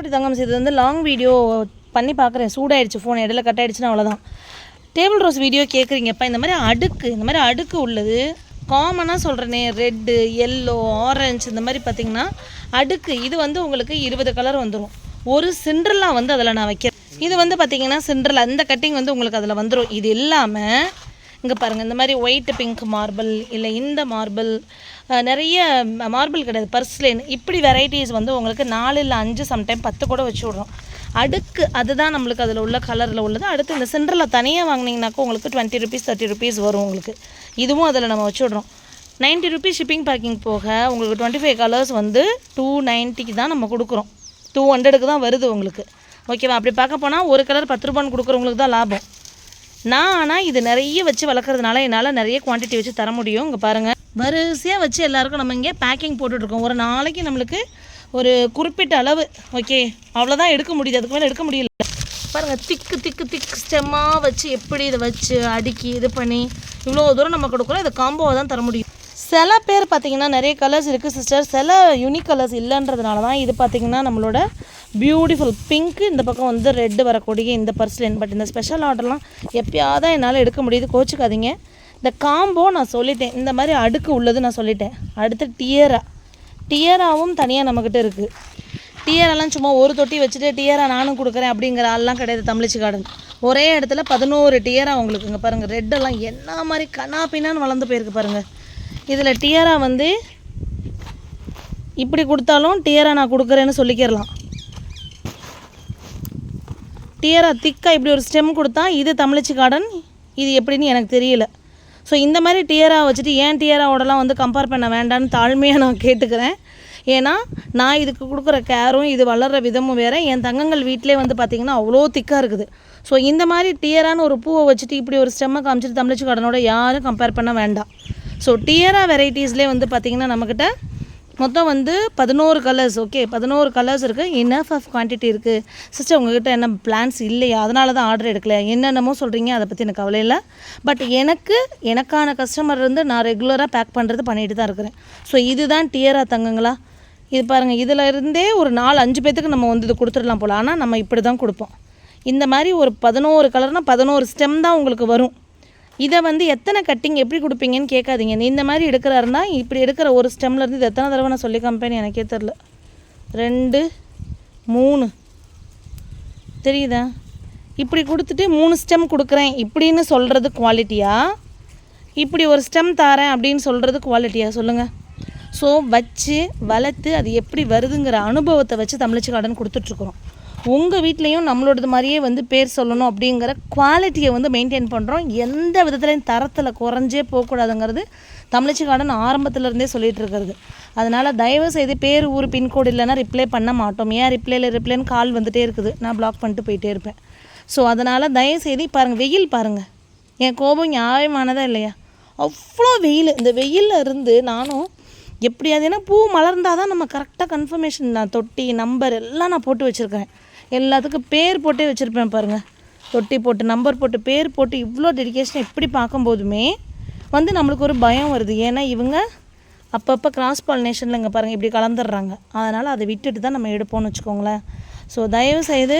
குட்டி தங்கம் இது வந்து லாங் வீடியோ பண்ணி பார்க்குறேன் சூடாயிடுச்சு ஃபோன் இடையில கட் ஆகிடுச்சுன்னா அவ்வளோதான் டேபிள் ரோஸ் வீடியோ கேட்குறீங்கப்பா இந்த மாதிரி அடுக்கு இந்த மாதிரி அடுக்கு உள்ளது. காமனாக சொல்கிறேனே ரெட்டு எல்லோ ஆரஞ்சு இந்த மாதிரி பார்த்தீங்கன்னா அடுக்கு. இது வந்து உங்களுக்கு இருபது கலர் வந்துடும் ஒரு சிண்ட்ரலா வந்து அதில் நான் வைக்கிறேன். இது வந்து பார்த்தீங்கன்னா சிண்ட்ரலா இந்த கட்டிங் வந்து உங்களுக்கு அதில் வந்துடும் இது இல்லாமல் இங்கே பாருங்கள் இந்த மாதிரி ஒயிட் பிங்க் மார்பிள் இல்லை இந்த மார்பிள் நிறைய மார்பிள் கிடையாது பர்ஸ்லேன் இப்படி வெரைட்டிஸ் வந்து உங்களுக்கு நாலு இல்லை அஞ்சு சம்டைம் பத்து கூட வச்சு விட்றோம். அடுக்கு அதுதான் நம்மளுக்கு அதில் உள்ள கலரில் உள்ளது. அடுத்து இந்த சென்டரில் தனியாக வாங்கினீங்கனாக்கா உங்களுக்கு டுவெண்ட்டி ருபீஸ் தேர்ட்டி ருபீஸ் வரும் உங்களுக்கு. இதுவும் அதில் நம்ம வச்சு நைன்ட்டி ருபீஸ் ஷிப்பிங் பேக்கிங் போக உங்களுக்கு டுவெண்ட்டி ஃபைவ் கலர்ஸ் வந்து டூ நைன்ட்டிக்கு தான் நம்ம கொடுக்குறோம். டூ ஹண்ட்ரடுக்கு தான் வருது உங்களுக்கு. ஓகேவா அப்படி பார்க்க போனால் ஒரு கலர் பத்து ரூபான்னு கொடுக்குறவங்களுக்கு தான் லாபம். நான் ஆனால் இது நிறைய வச்சு வளர்க்குறதுனால என்னால் நிறைய குவான்டிட்டி வச்சு தர முடியும். இங்கே பாருங்கள் வரிசையாக வச்சு எல்லாருக்கும் நம்ம இங்கே பேக்கிங் போட்டுட்ருக்கோம். ஒரு நாளைக்கு நம்மளுக்கு ஒரு குறிப்பிட்ட அளவு. ஓகே அவ்வளோதான் எடுக்க முடியுது. அதுக்கு மேலே எடுக்க முடியல. பாருங்கள் திக்கு திக்கு திக்கு ஸ்டெம்மாக வச்சு எப்படி இதை வச்சு அடுக்கி இது பண்ணி இவ்வளோ தூரம் நம்ம கொடுக்குறோம். இதை காம்போவை தான் தர முடியும். சில பேர் பார்த்திங்கன்னா நிறைய கலர்ஸ் இருக்குது சிஸ்டர் சில யூனிக் கலர்ஸ் இல்லைன்றதுனால தான் இது பார்த்தீங்கன்னா நம்மளோட பியூட்டிஃபுல் பிங்க்கு இந்த பக்கம் வந்து ரெட்டு வரக்கூடிய இந்த பர்ஸ்லைன் பட் இந்த ஸ்பெஷல் ஆர்டர்லாம் எப்பயாவது என்னால் எடுக்க முடியுது. கோச்சுக்காதீங்க. இந்த காம்போ நான் சொல்லிட்டேன். இந்த மாதிரி அடுக்கு உள்ளது நான் சொல்லிட்டேன். அடுத்து டியரா டியராவும் தனியாக நம்மக்கிட்ட இருக்குது டியரெல்லாம் சும்மா ஒரு தொட்டி வச்சுட்டு டியரா நானும் கொடுக்குறேன் அப்படிங்கிற ஆள்லாம் கிடையாது தமிழிச்சு கார்டன் ஒரே இடத்துல பதினோரு டியரா உங்களுக்கு இங்கே பாருங்கள் ரெட்டெல்லாம் என்ன மாதிரி கண்ணா பின்னான்னு வளர்ந்து போயிருக்கு பாருங்கள் இதில் டியரா வந்து இப்படி கொடுத்தாலும் டியரா நான் கொடுக்குறேன்னு சொல்லிக்கிறலாம் டியராக திக்காக இப்படி ஒரு ஸ்டெம் கொடுத்தா இது தமிழச்சி கார்டன் இது எப்படின்னு எனக்கு தெரியல. ஸோ இந்த மாதிரி டியரா வச்சுட்டு ஏன் டியராவோடலாம் வந்து கம்பேர் பண்ண வேண்டாம்னு தாழ்மையாக நான் கேட்டுக்கிறேன். ஏன்னா நான் இதுக்கு கொடுக்குற கேரும் இது வளர்கிற விதமும் வேறு. என் தங்கங்கள் வீட்டிலே வந்து பார்த்திங்கன்னா அவ்வளோ திக்காக இருக்குது. ஸோ இந்த மாதிரி டியரான ஒரு பூவை வச்சுட்டு இப்படி ஒரு ஸ்டெம்மை காமிச்சிட்டு தமிழச்சி கார்டனோட யாரும் கம்பேர் பண்ண வேண்டாம். ஸோ டியரா வெரைட்டிஸ்லேயே வந்து பார்த்திங்கன்னா நம்மக்கிட்ட மொத்தம் வந்து பதினோரு கலர்ஸ் ஓகே பதினோரு கலர்ஸ் இருக்குது இனஃப் ஆஃப் குவான்டிட்டி இருக்குது சிஸ்டர் உங்ககிட்ட என்ன பிளான்ஸ் இல்லையா? அதனால தான் ஆர்டர் எடுக்கல. என்னென்னமோ சொல்கிறீங்க அதை பற்றி எனக்கு கவலை இல்லை. பட் எனக்கு எனக்கான கஸ்டமர் இருந்து நான் ரெகுலராக பேக் பண்ணுறது பண்ணிட்டு தான் இருக்கிறேன். ஸோ இதுதான் டியரா தங்கங்களா? இது பாருங்கள் இதில் இருந்தே ஒரு நாலு அஞ்சு பேத்துக்கு நம்ம வந்து இது கொடுத்துடலாம் போல். ஆனால் நம்ம இப்படி தான் கொடுப்போம். இந்த மாதிரி ஒரு பதினோரு கலர்னால் பதினோரு ஸ்டெம் தான் உங்களுக்கு வரும். இதை வந்து எத்தனை கட்டிங் எப்படி கொடுப்பீங்கன்னு கேட்காதீங்க. இந்த மாதிரி எடுக்கிறாருன்னா இப்படி எடுக்கிற ஒரு ஸ்டெம்லேருந்து இது எத்தனை தடவை நான் சொல்லி கம்பெனி எனக்கே தெரில ரெண்டு மூணு. தெரியுதா? இப்படி கொடுத்துட்டு மூணு ஸ்டெம் கொடுக்குறேன். இப்படின்னு சொல்கிறது குவாலிட்டியா இப்படி ஒரு ஸ்டெம் தாரேன் அப்படின்னு சொல்கிறது குவாலிட்டியா சொல்லுங்கள் ஸோ வச்சு வளர்த்து அது எப்படி வருதுங்கிற அனுபவத்தை வச்சு தமிழ்ச்சி கார்டன் கொடுத்துட்ருக்குறோம் உங்கள் வீட்லேயும் நம்மளோடது மாதிரியே வந்து பேர் சொல்லணும் அப்படிங்கிற குவாலிட்டியை வந்து மெயின்டைன் பண்ணுறோம் எந்த விதத்துலையும் தரத்தில் குறைஞ்சே போகக்கூடாதுங்கிறது தமிழ்ச்சி கார்டன் ஆரம்பத்துலேருந்தே சொல்லிகிட்டு இருக்கிறது. அதனால் தயவு செய்து பேர் ஊர் பின்கோடு இல்லைன்னா ரிப்ளை பண்ண மாட்டோம். ஏன் ரிப்ளைல ரிப்ளைன்னு கால் வந்துகிட்டே இருக்குது. நான் பிளாக் பண்ணிட்டு போயிட்டே இருப்பேன். ஸோ அதனால் தயவு செய்து பாருங்கள் வெயில் பாருங்கள் என் கோபம் நியாயமானதா இல்லையா? அவ்வளோ வெயில். இந்த வெயிலில் இருந்து நானும் எப்படியாவது ஏன்னா பூ மலர்ந்தால் தான் நம்ம கரெக்டாக கன்ஃபர்மேஷன் நான் தொட்டி நம்பர் எல்லாம் நான் போட்டு வச்சுருக்கேன் எல்லாத்துக்கும் பேர் போட்டே வச்சுருப்பேன் பாருங்கள் தொட்டி போட்டு நம்பர் போட்டு பேர் போட்டு இவ்வளோ டெடிக்கேஷன் எப்படி பார்க்கும்போதுமே வந்து நம்மளுக்கு ஒரு பயம் வருது. ஏன்னா இவங்க அப்பப்போ கிராஸ் பாலினேஷனில் இங்கே பாருங்கள் இப்படி கலந்துடுறாங்க. அதனால் அதை விட்டுட்டு தான் நம்ம எடுப்போம்னு வச்சுக்கோங்களேன். ஸோ தயவு செய்து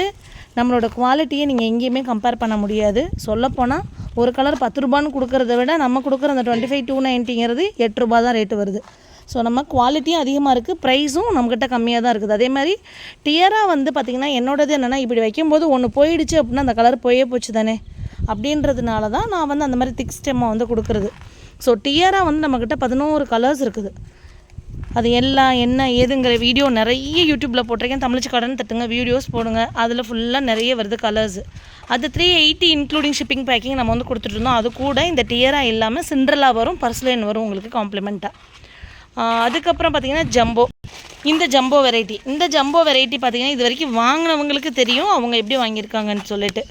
நம்மளோட குவாலிட்டியை நீங்கள் எங்கேயுமே கம்பேர் பண்ண முடியாது. சொல்லப்போனால் ஒரு கலர் பத்து ரூபான்னு கொடுக்குறத விட நம்ம கொடுக்குற அந்த டுவெண்ட்டி ஃபைவ் டூ நைன்ட்டிங்கிறது எட்டு ரூபா தான் ரேட்டு வருது. ஸோ நம்ம குவாலிட்டியும் அதிகமாக இருக்குது ப்ரைஸும் நம்மக்கிட்ட கம்மியாக தான் இருக்குது. அதே மாதிரி டியராக வந்து பார்த்திங்கன்னா என்னோடது என்னென்னா இப்படி வைக்கும்போது ஒன்று போயிடுச்சு அப்படின்னா அந்த கலர் போயே போச்சு தானே? அப்படின்றதுனால தான் நான் வந்து அந்த மாதிரி திக் ஸ்டெம்மை வந்து கொடுக்குறது. ஸோ டியராக வந்து நம்மக்கிட்ட பதினோரு கலர்ஸ் இருக்குது. அது எல்லாம் என்ன ஏதுங்கிற வீடியோ நிறைய யூடியூப்பில் போட்டிருக்கேன். தமிழ்ச்சி கடன் தட்டுங்க வீடியோஸ் போடுங்க. அதில் ஃபுல்லாக நிறைய வருது கலர்ஸ் அது three eighty including shipping packing நம்ம வந்து கொடுத்துட்ருந்தோம் அது கூட இந்த டியராக இல்லாமல் சிண்ட்ரலா வரும் பர்ஸ்லைன் வரும் உங்களுக்கு காம்ப்ளிமெண்ட்டாக அதுக்கப்புறம் பார்த்தீங்கன்னா ஜம்போ. இந்த ஜம்போ வெரைட்டி இந்த ஜம்போ வெரைட்டி பார்த்தீங்கன்னா இது வரைக்கும் வாங்கினவங்களுக்கு தெரியும் அவங்க எப்படி வாங்கியிருக்காங்கன்னு சொல்லிட்டு.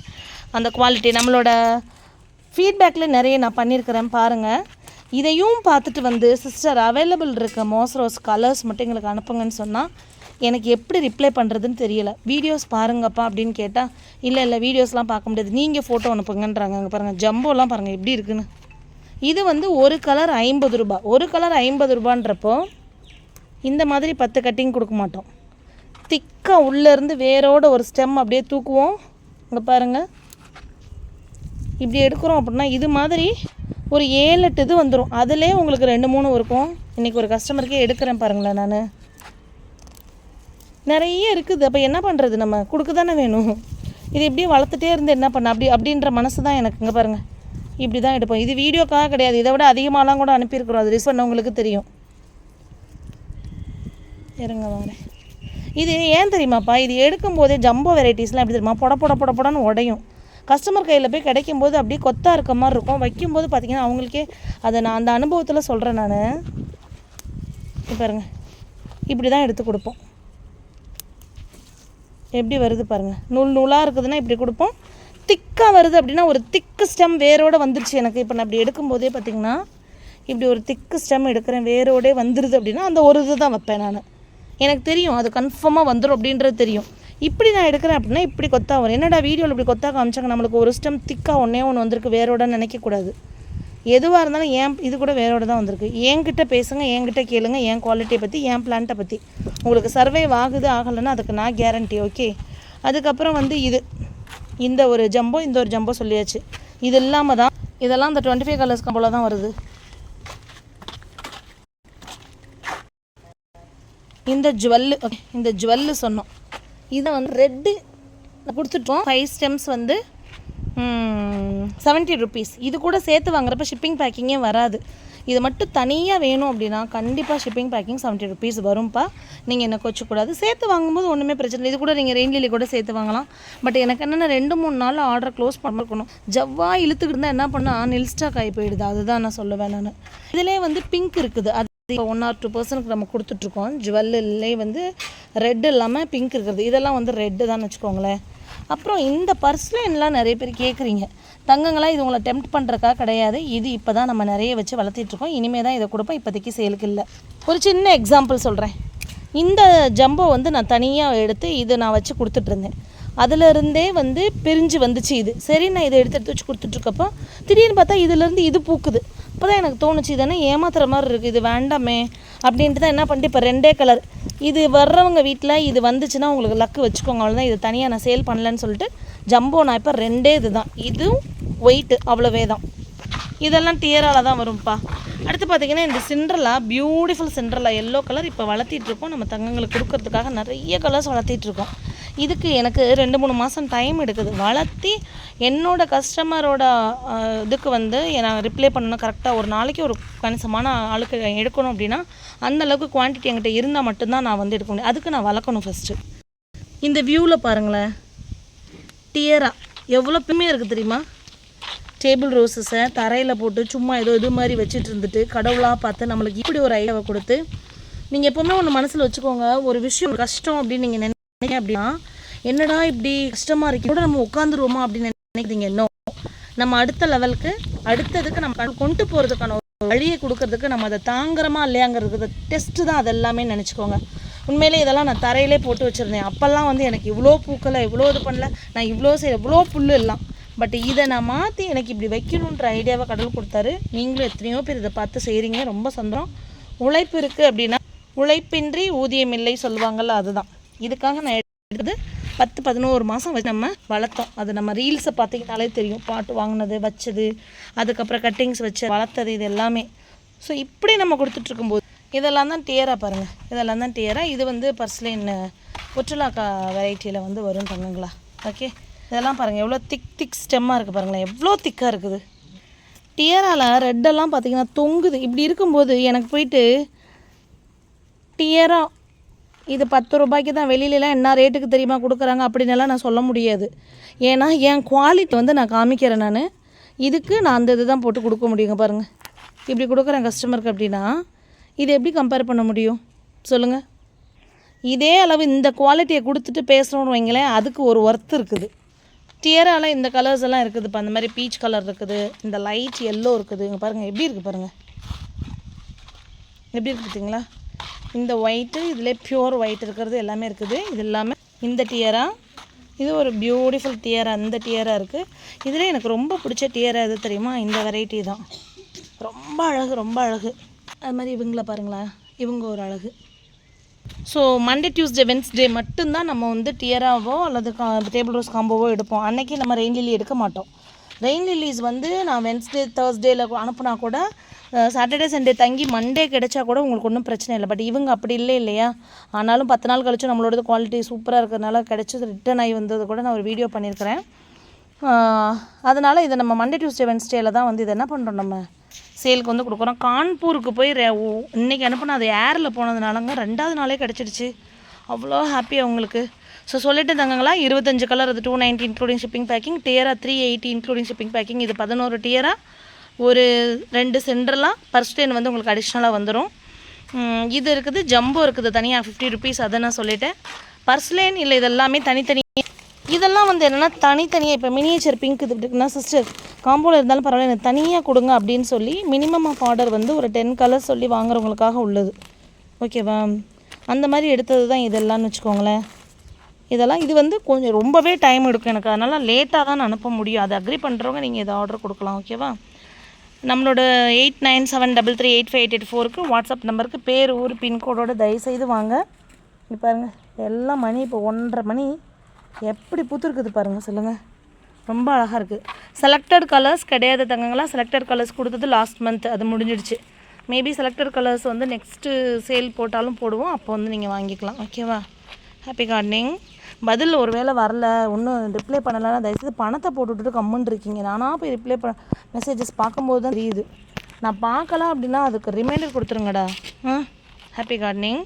அந்த குவாலிட்டி நம்மளோட ஃபீட்பேக்கில் நிறைய நான் பண்ணியிருக்கிறேன் பாருங்கள் இதையும் பார்த்துட்டு வந்து சிஸ்டர் அவைலபிள் இருக்க மோஸ்ரோஸ் கலர்ஸ் மட்டும் எங்களுக்கு அனுப்புங்கன்னு சொன்னால் எனக்கு எப்படி ரிப்ளை பண்ணுறதுன்னு தெரியல. வீடியோஸ் பாருங்கப்பா அப்படின்னு கேட்டால் இல்லை இல்லை வீடியோஸ்லாம் பார்க்க முடியாது. நீங்கள் ஃபோட்டோ அனுப்புங்கன்றாங்க. அங்கே பாருங்கள் ஜம்போலாம் பாருங்கள் எப்படி இருக்குன்னு. இது வந்து ஒரு கலர் ஐம்பது ரூபாய் ஒரு கலர் ஐம்பது ரூபான்றப்போ இந்த மாதிரி பத்து கட்டிங் கொடுக்க மாட்டோம். திக்காக உள்ளேருந்து வேரோட ஒரு ஸ்டெம் அப்படியே தூக்குவோம். இங்கே பாருங்கள் இப்படி எடுக்கிறோம் அப்படின்னா இது மாதிரி ஒரு ஏழு எட்டு இது வந்துடும் அதிலே உங்களுக்கு ரெண்டு மூணு இருக்கும். இன்றைக்கி ஒரு கஸ்டமருக்கே எடுக்கிறேன் பாருங்களேன் நான். நிறைய இருக்குது. அப்போ என்ன பண்ணுறது நம்ம? கொடுக்க தானே வேணும். இது இப்படியே வளர்த்துட்டே இருந்து என்ன பண்ண? அப்படி அப்படின்ற மனசு தான் எனக்கு. இங்கே பாருங்கள் இப்படி தான் எடுப்போம். இது வீடியோக்காக கிடையாது. இதை விட அதிகமாகலாம் கூட அனுப்பியிருக்கிறோம். அது ரிஸ் பண்ணவங்களுக்கு தெரியும். இருங்க வரேன் இது ஏன் தெரியுமாப்பா? இது எடுக்கும்போதே ஜம்போ வெரைட்டிஸ்லாம் எப்படி தெரியுமா? பொட பொட பொட பொடன்னு உடையும். கஸ்டமர் கையில் போய் கிடைக்கும் போது அப்படியே கொத்தாக இருக்க மாதிரி இருக்கும். வைக்கும்போது பார்த்தீங்கன்னா அவங்களுக்கே அதை நான் அந்த அனுபவத்தில் சொல்கிறேன் நான். பாருங்க. இப்படி தான் எடுத்து கொடுப்போம். எப்படி வருது பாருங்கள் நூல் நூலாக இருக்குதுன்னா இப்படி கொடுப்போம். திக்காக வருது அப்படின்னா ஒரு திக்கு ஸ்டெம் வேரோடு வந்துருச்சு எனக்கு. இப்போ நான் இப்படி எடுக்கும்போதே பார்த்தீங்கன்னா இப்படி ஒரு திக்கு ஸ்டெம் எடுக்கிறேன் வேரோடே வந்துடுது அப்படின்னா அந்த ஒரு இது தான் வைப்பேன் நான். எனக்கு தெரியும் அது கன்ஃபார்மாக வந்துடும் அப்படின்றது தெரியும். இப்படி நான் எடுக்கிறேன் அப்படின்னா இப்படி கொத்தா வரும். என்னடா வீடியோவில் இப்படி கொத்தா காமிச்சாங்க? நம்மளுக்கு ஒரு ஸ்டெம் திக்காக ஒன்றே ஒன்று வந்திருக்கு வேரோட நினைக்கக்கூடாது எதுவாக இருந்தாலும் ஏன் இது கூட வேரோட தான் வந்திருக்கு. என்கிட்ட பேசுங்க என்கிட்ட கேளுங்க என் குவாலிட்டியை பற்றி என் பிளான்ட்டை பற்றி உங்களுக்கு சர்வே ஆகுது ஆகலைன்னா அதுக்கு நான் கேரண்டி ஓகே அதுக்கப்புறம் வந்து இது. இந்த ஒரு ஜம்போ இந்த ஒரு ஜம்போ சொல்லியாச்சு. இது இல்லாமல் தான் இதெல்லாம் அந்த டுவெண்ட்டி ஃபைவ் கலர்ஸ் போல தான் வருது. இந்த ஜுவல்லு இந்த ஜுவல்லு சொன்னோம். இதை வந்து ரெட்டு கொடுத்துட்டோம். ஃபைவ் ஸ்டெம்ஸ் வந்து செவன்ட்டி ருபீஸ் இது கூட சேர்த்து வாங்குறப்ப ஷிப்பிங் பேக்கிங்கே வராது. இது மட்டும் தனியாக வேணும் அப்படின்னா கண்டிப்பாக ஷிப்பிங் பேக்கிங் செவன்ட்டி ருபீஸ் வரும்ப்பா நீங்கள் என்ன கொச்சக்கூடாது. சேர்த்து வாங்கும்போது ஒன்றுமே பிரச்சனை இல்லை. இது கூட நீங்கள் ரெயின்லிலி கூட சேர்த்து வாங்கலாம். பட் எனக்கு என்னென்ன ரெண்டு மூணு நாள் ஆர்டர் க்ளோஸ் பண்ணிருக்கணும் ஜவ்வா இழுத்துக்கிட்டு இருந்தால் என்ன பண்ணால் நில்ஸ்டாக் ஆகி போயிடுது. அதுதான் நான் சொல்லுவேன் நான் இதிலே வந்து பிங்க் இருக்குது. அது இப்போ ஒன் ஆர் டூ பர்சனுக்கு நம்ம கொடுத்துட்ருக்கோம் ஜுவல்லே வந்து ரெட் இல்லாமல் பிங்க் இருக்கிறது இதெல்லாம் வந்து ரெட்டு தான் வச்சுக்கோங்களேன். அப்புறம் இந்த பர்ஸ்லைன்லாம் நிறைய பேர் கேட்குறீங்க தங்கங்களாம் இது உங்களை டெம்ப்ட் பண்ணுறக்கா கிடையாது. இது இப்போ தான் நம்ம நிறைய வச்சு வளர்த்திட்ருக்கோம் இனிமேல் தான் இதை கொடுப்போம். இப்போதைக்கு சேலுக்கு இல்லை. ஒரு சின்ன எக்ஸாம்பிள் சொல்கிறேன் இந்த ஜம்போ வந்து நான் தனியாக எடுத்து இது நான் வச்சு கொடுத்துட்ருந்தேன் அதிலிருந்தே வந்து பிரிஞ்சு வந்துச்சு இது. சரி நான் இதை எடுத்து எடுத்து வச்சு கொடுத்துட்ருக்கப்போ திடீர்னு பார்த்தா இதுலேருந்து இது பூக்குது. அப்போ தான் எனக்கு தோணுச்சு இதெல்லாம் ஏமாத்துற மாதிரி இருக்குது இது வேண்டாமே. அப்படின்ட்டு தான் என்ன பண்ணிட்டு இப்போ ரெண்டே கலர் இது வர்றவங்க வீட்டில் இது வந்துச்சுன்னா உங்களுக்கு லக்கு வச்சுக்கோங்க அவ்வளோதான் இது தனியாக நான் சேல் பண்ணலன்னு சொல்லிட்டு ஜம்போ நான் இப்போ ரெண்டே இது தான் இதுவும் ஒயிட்டு அவ்வளோவே தான். இதெல்லாம் டியரால் தான் வரும்ப்பா அடுத்து பார்த்தீங்கன்னா இந்த Cinderella beautiful Cinderella yellow colour இப்போ வளர்த்திட்ருக்கோம் நம்ம தங்கங்களுக்கு கொடுக்கறதுக்காக நிறைய கலர்ஸ் வளர்த்திட்ருக்கோம் இதுக்கு எனக்கு ரெண்டு மூணு மாதம் டைம் எடுக்குது. வளர்த்தி என்னோட கஸ்டமரோட இதுக்கு வந்து நான் ரிப்ளை பண்ணணும். கரெக்டாக ஒரு நாளைக்கு ஒரு கணிசமான ஆளுக்கு எடுக்கணும் அப்படின்னா அந்த அளவுக்கு குவான்டிட்டி என்கிட்ட இருந்தால் மட்டும்தான் நான் வந்து எடுக்க முடியும். அதுக்கு நான் வளர்க்கணும் ஃபஸ்ட்டு இந்த வியூவில் பாருங்களேன். டியரா எவ்வளோ பெருமையாக இருக்குது தெரியுமா? டேபிள் ரோஸஸை தரையில் போட்டு சும்மா ஏதோ இது மாதிரி வச்சுட்டு இருந்துட்டு கடவுளாக பார்த்து நம்மளுக்கு இப்படி ஒரு ஐடியாவை கொடுத்து நீங்கள் எப்போவுமே ஒன்று மனசில் வச்சுக்கோங்க. ஒரு விஷயம் கஷ்டம் அப்படின்னு நீங்கள் நினைக்க அப்படின்னா என்னடா இப்படி கஷ்டமாக இருக்கு? கூட நம்ம உட்காந்துருவோமா அப்படின்னு நினைக்கிறீங்க? இன்னும் நம்ம அடுத்த லெவலுக்கு அடுத்ததுக்கு நம்ம கொண்டு போகிறதுக்கான ஒரு வழியை கொடுக்கறதுக்கு நம்ம அதை தாங்குறோமா இல்லையாங்கிறது டெஸ்ட்டு தான் அது எல்லாமே நினச்சிக்கோங்க. உண்மையிலே இதெல்லாம் நான் தரையிலே போட்டு வச்சுருந்தேன். அப்போல்லாம் வந்து எனக்கு இவ்வளோ பூக்கலை இவ்வளோ இது பண்ணல. நான் இவ்வளோ செய்ய இவ்வளோ புல் எல்லாம். பட் இதை நான் மாற்றி எனக்கு இப்படி வைக்கணுன்ற ஐடியாவை கடவுள் கொடுத்தாரு. நீங்களும் எத்தனையோ பேர் இதை பார்த்து செய்கிறீங்க ரொம்ப சந்தோஷம். உழைப்பு இருக்குது அப்படின்னா உழைப்பின்றி ஊதியம் இல்லை சொல்லுவாங்கள்ல அதுதான். இதுக்காக நான் எடுத்தது பத்து பதினோரு மாதம் வச்சு நம்ம வளர்த்தோம். அது நம்ம ரீல்ஸை பார்த்தீங்கனாலே தெரியும். பாட்டு வாங்கினது வச்சது அதுக்கப்புறம் கட்டிங்ஸ் வச்சு வளர்த்தது இது எல்லாமே. ஸோ இப்படி நம்ம கொடுத்துட்ருக்கும்போது இதெல்லாம் தான் டியரா பாருங்கள் இதெல்லாம் தான் டியரா இது வந்து பர்ஸ்லின் ஒற்றுலாக்கா வெரைட்டியில் வந்து வரும் தங்கங்களா ஓகே இதெல்லாம் பாருங்கள் எவ்வளோ திக் திக் ஸ்டெம்மாக இருக்குது பாருங்களேன். எவ்வளோ திக்காக இருக்குது. டியராவில் ரெட்டெல்லாம் பார்த்தீங்கன்னா தொங்குது. இப்படி இருக்கும்போது எனக்கு போயிட்டு டியரா இது பத்து ரூபாய்க்கு தான் வெளியிலலாம் என்ன ரேட்டுக்கு தெரியுமா கொடுக்குறாங்க அப்படின்னெல்லாம் நான் சொல்ல முடியாது. ஏன்னா என் குவாலிட்டி வந்து நான் காமிக்கிறேன் நான். இதுக்கு நான் அந்த இது தான் போட்டு கொடுக்க முடியுங்க பாருங்கள் இப்படி கொடுக்குறேன் கஸ்டமருக்கு அப்படின்னா இது எப்படி கம்பேர் பண்ண முடியும்? சொல்லுங்கள் இதே அளவு இந்த குவாலிட்டியை கொடுத்துட்டு பேசுகிறோன்னு வைங்களேன் அதுக்கு ஒரு ஒர்த் இருக்குது. டியரால் இந்த கலர்ஸ் எல்லாம் இருக்குது இப்போ அந்த மாதிரி பீச் கலர் இருக்குது இந்த லைட் எல்லோ இருக்குது. இங்கே பாருங்கள் எப்படி இருக்குது பாருங்கள் எப்படி இருக்குது பார்த்தீங்களா? இந்த ஒயிட்டு இதில் பியூர் ஒயிட் இருக்கிறது எல்லாமே இருக்குது. இது எல்லாமே இந்த டியரா இது ஒரு பியூட்டிஃபுல் டியரா இந்த டியரா இருக்குது இதில் எனக்கு ரொம்ப பிடிச்ச டியரா எது தெரியுமா? இந்த வெரைட்டி தான். ரொம்ப அழகு ரொம்ப அழகு. அது மாதிரி இவங்கள பாருங்களேன். இவங்க ஒரு அழகு. ஸோ மண்டே டியூஸ்டே வென்ஸ்டே மட்டும்தான் நம்ம வந்து டியராவோ அல்லது கா டேபிள் ரோஸ் காம்போவோ எடுப்போம். அன்னைக்கு நம்ம ரெயின் லில்லி எடுக்க மாட்டோம். ரெயின் லில்லிஸ் வந்து நான் வென்ஸ்டே தேர்ஸ்டேயில் அனுப்புனா கூட சாட்டர்டே சண்டே தங்கி மண்டே கிடைச்சா கூட உங்களுக்கு ஒன்றும் பிரச்சனை இல்லை. பட் இவங்க அப்படி இல்லை இல்லையா? ஆனாலும் பத்து நாள் கழிச்சு நம்மளோடது குவாலிட்டி சூப்பராக இருக்கிறதுனால கிடச்சி ரிட்டர்ன் ஆகி வந்தது கூட நான் ஒரு வீடியோ பண்ணியிருக்கிறேன். அதனால் இதை நம்ம மண்டே டியூஸ்டே வென்ஸ்டேயில் தான் வந்து இதை என்ன பண்ணுறோம் நம்ம? சேலுக்கு வந்து கொடுக்குறோம். கான்பூருக்கு போய் இன்றைக்கி ஓ- இன்னைக்கு அது ஏரில் போனதுனாலங்க ரெண்டாவது நாளே கிடச்சிடுச்சு அவ்வளோ ஹாப்பி அவங்களுக்கு ஸோ சொல்லிட்டு தங்கங்களா இருபத்தஞ்சு கலர் அது two ninety including shipping packing tiara three eighty including shipping packing இது பதினோரு டியரா ஒரு ரெண்டு சென்டர்லாம் பர்ஸ்டேன் வந்து உங்களுக்கு அடிஷ்னலாக வந்துடும் இது இருக்குது ஜம்போ இருக்குது தனியாக ஃபிஃப்டி ருபீஸ் அதை நான் சொல்லிட்டேன். பர்ஸ்லேன் இல்லை இதெல்லாமே தனித்தனி. இதெல்லாம் வந்து என்னென்னா தனித்தனியாக இப்போ மினியேச்சர் பிங்க் இது இருக்குன்னா சிஸ்டர் காம்போவில் இருந்தாலும் பரவாயில்ல எனக்கு தனியாக கொடுங்க அப்படின்னு சொல்லி மினிமம் ஆஃப் ஆர்டர் வந்து ஒரு டென் கலர்ஸ் சொல்லி வாங்குறவங்களுக்காக உள்ளது. ஓகேவா அந்த மாதிரி எடுத்தது தான் இதெல்லாம்னு வச்சுக்கோங்களேன். இதெல்லாம் இது வந்து கொஞ்சம் ரொம்பவே டைம் எடுக்கும் எனக்கு. அதனால் லேட்டாக தான் நான் அனுப்ப முடியும். அதை அக்ரி பண்ணுறவங்க நீங்கள் இதை ஆர்டர் கொடுக்கலாம். ஓகேவா நம்மளோட eight nine seven double three eight five eight eight ஃபோருக்கு வாட்ஸ்அப் நம்பருக்கு பேர் ஊர் பின்கோடோட தயவுசெய்து வாங்க. இப்போ பாருங்கள் எல்லாம் மணி இப்போ ஒன்றரை மணி. எப்படி பூத்துருக்குது பாருங்கள் சொல்லுங்கள் ரொம்ப அழகாக இருக்குது செலக்டட் கலர்ஸ் கிடையாது தங்கங்களா. செலக்டட் கலர்ஸ் கொடுத்தது லாஸ்ட் மந்த் அது முடிஞ்சிடுச்சு. மேபி செலக்டட் கலர்ஸ் வந்து நெக்ஸ்ட்டு சேல் போட்டாலும் போடுவோம். அப்போ வந்து நீங்கள் வாங்கிக்கலாம். ஓகேவா ஹாப்பி கார்டனிங் பதில் ஒரு வேளை வரல ஒன்றும் ரிப்ளை பண்ணலைன்னா தயவுசெய்து பணத்தை போட்டுவிட்டுட்டு கம்முன்னு இருக்கீங்க. நானாக போய் ரிப்ளை பண்ண மெசேஜஸ் பார்க்கும்போது தான் தெரியுது. நான் பார்க்கலாம் அப்படின்னா அதுக்கு ரிமைண்டர் கொடுத்துருங்கடா. ஆ ஹாப்பி கார்டனிங்